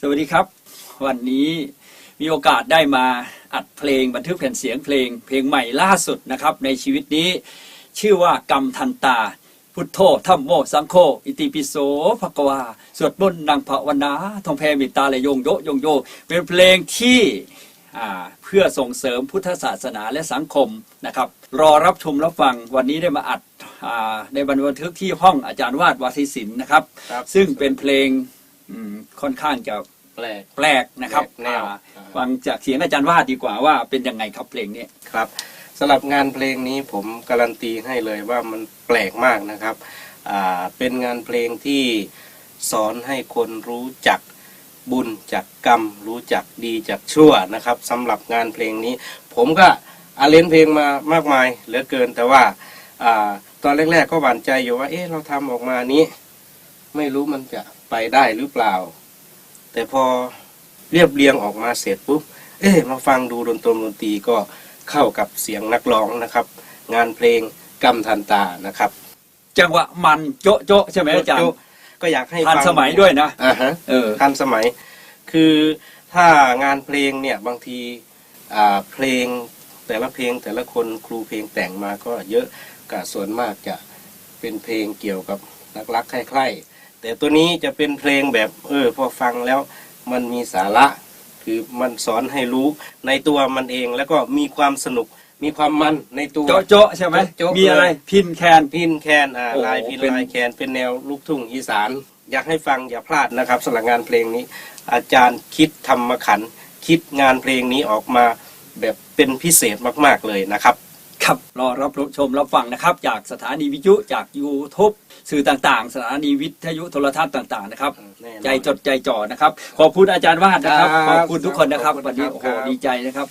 สวัสดีครับ วันนี้มีโอกาสได้มาอัดเพลงบันทึกแผ่นเสียงเพลง เพลงใหม่ล่าสุดนะครับในชีวิตนี้ ชื่อว่ากรรมทันตา พุทโธธรรมโมสังโฆอิติปิโสภะกวาสวดมนต์นางภาวนาทองแพมิตาและโยงโยโยงโย เป็นเพลงที่อ่าเพื่อส่งเสริมพุทธศาสนาและสังคมนะครับ รอรับชมรับฟังวันนี้ได้มาอัดอ่าในบันทึกที่ห้องอาจารย์วาดวาทิศิลป์นะครับครับ ซึ่งเป็นเพลง อืมค่อนข้างจะแปลก แปลกนะครับแปลกแนว อ่าฟังจากเสียงอาจารย์วาดดีกว่าว่าเป็นยังไงครับเพลงนี้ ครับสำหรับงานเพลงนี้ผมการันตีให้เลยว่ามันแปลกมากนะครับอ่าเป็นงานเพลงที่สอนให้คนรู้จักบุญจักกรรม รู้จักดีจักชั่วนะครับสำหรับงานเพลงนี้ ผมก็อาเลนเพลงมามากมายเหลือเกินแต่ว่าอาตอนแรกๆก็หวั่นใจอยู่ว่าเอ๊ะเราทำออกมานี้ ไม่รู้มันจะไปได้หรือเปล่า แต่พอเรียบเรียงออกมาเสร็จปุ๊บ เอ๊ะมาฟังดูดนตรีดนตรีก็เข้ากับเสียงนักร้องนะครับ งานเพลงกำทันตานะครับ จังหวะมันโจ๊ะโจ๊ะใช่ไหมอาจารย์ก็อยากให้ทันฟังสมัยด้วยนะอ่าฮะเออทันสมัย คือถ้างานเพลงเนี่ยบางทีอ่าเพลงแต่ละเพลงแต่ละคนครูเพลงแต่งมาก็เยอะกับส่วนมากจะเป็นเพลงเกี่ยวกับรักรักๆใคร่ๆ แต่ตัวนี้จะเป็นเพลงแบบเออพอฟังแล้วมันมีสาระ คือมันสอนให้รู้ในตัวมันเองแล้วก็มีความสนุกมีความมันในตัวโจ๊ะโจ๊ะใช่ไหมโจ๊ะมีอะไรเลยพินแคนพินแคนอ่าโอ้ลายพินเป็นลายแคนเป็นแนวลูกทุ่งอีสาน อยากให้ฟังอย่าพลาดนะครับสำหรับงานเพลงนี้ อาจารย์คิดธรรมขันธ์คิดงานเพลงนี้ออกมาแบบเป็นพิเศษมาก ๆเลยนะครับ ครับรอรับชมรับฟังนะครับ จากสถานีวิทยุจาก YouTube สื่อต่างๆ สถานีวิทยุโทรทัศน์ต่างๆนะครับ แน่นอน ใจจดใจจ่อนะครับ ขอบคุณอาจารย์วาดนะครับครับขอบคุณทุกคนนะครับขอบคุณวันนี้ครับโอ้โหครับดีใจนะครับ